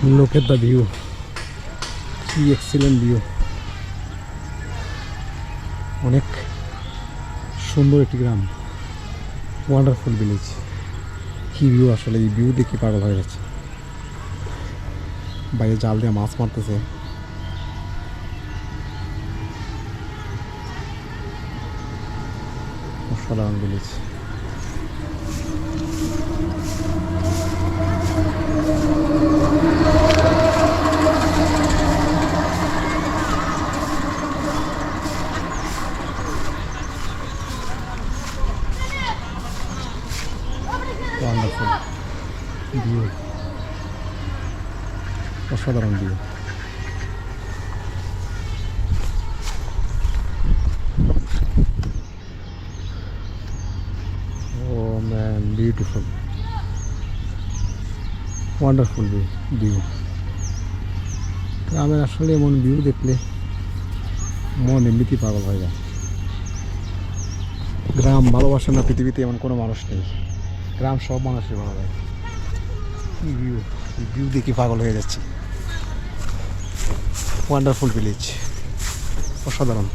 Look at the view. কি excellent view অনেক সুন্দর একটি গ্রাম। ওয়ান্ডারফুল ভিলেজ কি ভিউ আসলে? এই ভিউ দেখে পাগল হয়ে যাচ্ছে। বাইরে জাল দিয়ে মাছ মারতেছে। অসাধারণ ভিলেজ ওয়ান্ডারফুল ভিউ অসাধারণ view man beautiful wonderful view গ্রামের আসলে এমন ভিউ দেখলে মন এমনিতেই পাগল হয়ে যায়। গ্রাম ভালোবাসে না, পৃথিবীতে এমন কোনো মানুষ নেই। গ্রাম সব মানুষের ভালো লাগে। ভিউ ভিউ দেখি পাগল হয়ে যাচ্ছে? ওয়ান্ডারফুল ভিলেজ অসাধারণ।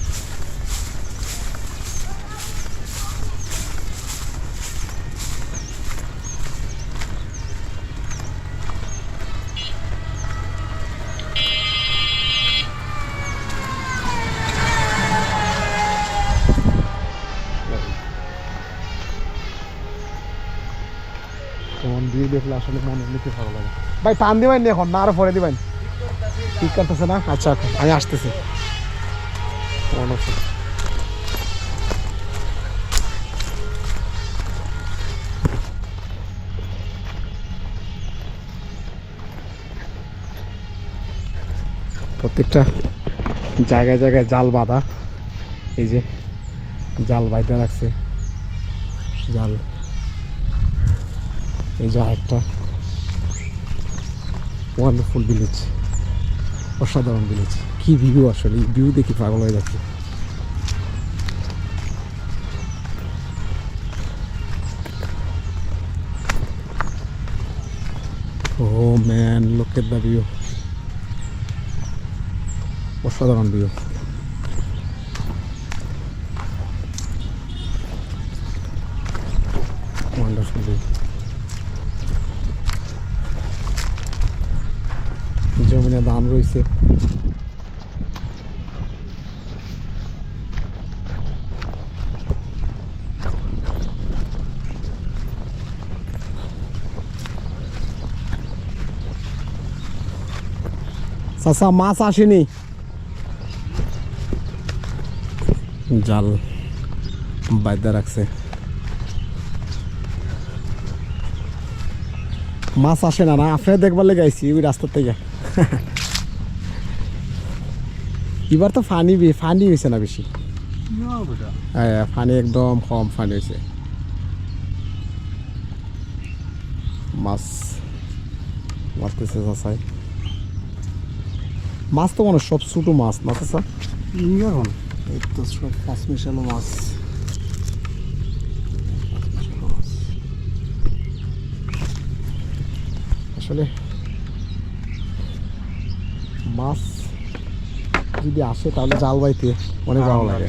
এমন ভিউ দেখলে আসলে মন এমনিতে ভালো লাগে। ভাই টান দিবেন এখন? না আরও পরে দিবেন? ঠিক করতেছে না? আচ্ছা আচ্ছা, আমি আসতেছি। Wonderful. প্রত্যেকটা জায়গায় জায়গায় জাল বাঁধা। এই যে জাল বাইতে রাখছে। জাল। এই যে আরেকটা ওয়ান্ডারফুল ভিলেজ অসাধারণ ভিলেজ কি ভিউ আসলে, এই ভিউ দেখি পাগল হয়ে যাচ্ছে। ও ম্যান লোক এট দ্য ভিউ অসাধারণ ভিউ ওয়ান্ডারফুল ভিউ জমিনে ধান রয়েছে। মাছ আসেনি। জাল বাইদা রাখছে। মাছ আসে না না আপনি দেখবার লেগে আইছি ওই রাস্তার থেকে। এবার তো ফানি ফানি হয়েছে না বেশি হ্যাঁ ফানি একদম কম ফানি হয়েছে মাছ মারতেছে চাষায় মাছ তো মানে সব ছোটো মাছ না চাষা এখন এই তো সব পাঁচ মিশালো মাছ। আসলে মাছ যদি আসে তাহলে জাল বাইতে অনেক ভালো লাগে।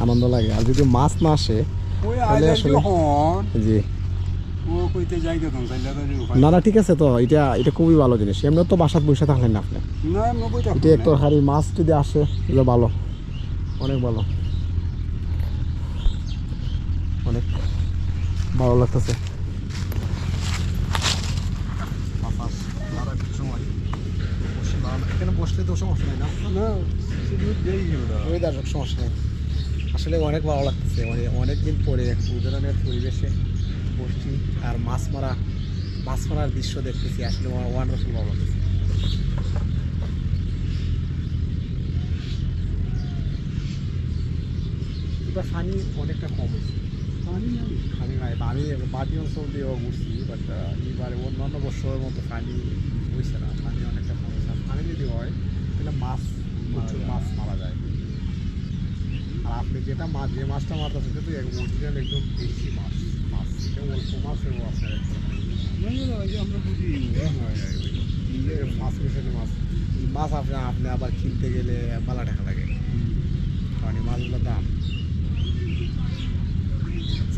আনন্দ লাগে। আর যদি মাছ না আসে তাহলে আসলে- জি। না না ঠিক আছে তো। এটা এটা খুবই ভালো জিনিস। এমনি তো বাসাত বসে থাকলেন না আপনি এটা এক তরকারি মাছ যদি আসে এটা ভালো। অনেক ভালো। অনেক ভালো লাগতেছে এখানে বসলে তো সমস্যা নেই না? না ওয়েদার সমস্যা নেই। আসলে অনেক ভালো লাগতেছে। অনেক- অনেকদিন পরে ধরনের পরিবেশে বসছি আর মাছ মারা মাছ মারার দৃশ্য দেখতেছি। আসলে ওয়ান্ডারফুল ভালো লাগতেছে। এবার পানি অনেকটা কম হয়েছে। পানি নাই পানি নাই আমি বাদি অঞ্চল দিয়েও ঘুরছি বাট এবারে অন্যান্য বছরের মতো পানি হয়েছে না। পানি অনেকটা পানি যদি হয় তাহলে মাছ প্রচুর মাছ মারা যায়। আর আপনি যেটা মাছ যে মাছটা মারতেছে সেটা তো অরিজিনাল একদম দেশি মাছ। মাছ এটা অল্প মাছ এবং আপনার একটা না, না, না, এই যে আমরা বুঝি হয়, হয়, মাছ মিশানো মাছ। মাছ আপনি আপনি আবার কিনতে গেলে মেলা টাকা লাগে। কারণ এই মাছগুলোর দাম।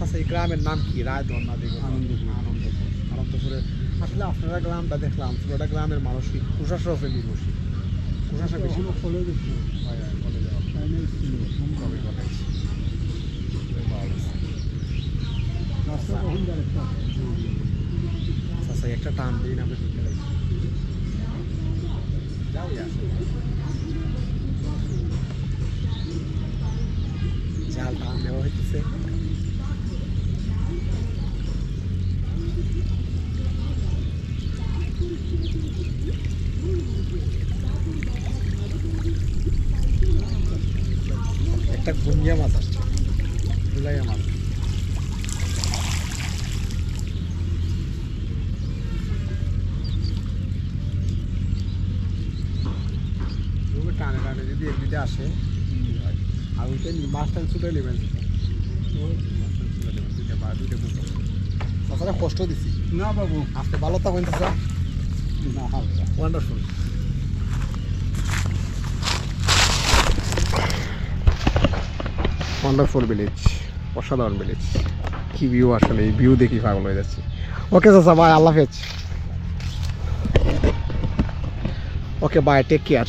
আচ্ছা এই গ্রামের নাম কি? রায়দন না দেখুন আনন্দপুর। আনন্দপুর। আনন্দপুরে আসলে আপনারা গ্রামটা দেখলাম পুরোটা গ্রামের মানুষই কুষাশর উপরে নির্ভরশীল কুষাশা বেশি এখনো ফলে দিচ্ছে হয় আর বলে একটা গুঞ্জিয়া মাছ আসছে। গুলাইয়া মাছ। টানে টানে যদি এমনিতে আসে আর ওইটা নি মাছটা ছুটে নেবেন। তাছাড়া কষ্ট দিছি। না বাবু। আজকে ভালো থাকবেন স্যার না ওয়ান্ডারফুল ওয়ান্ডারফুল ভিলেজ অসাধারণ ভিলেজ কি ভিউ আসলে, এই ভিউ দেখি পাগল হয়ে যাচ্ছে। ওকে চাচা বাই আল্লাহ ওকে বাই টেক কেয়ার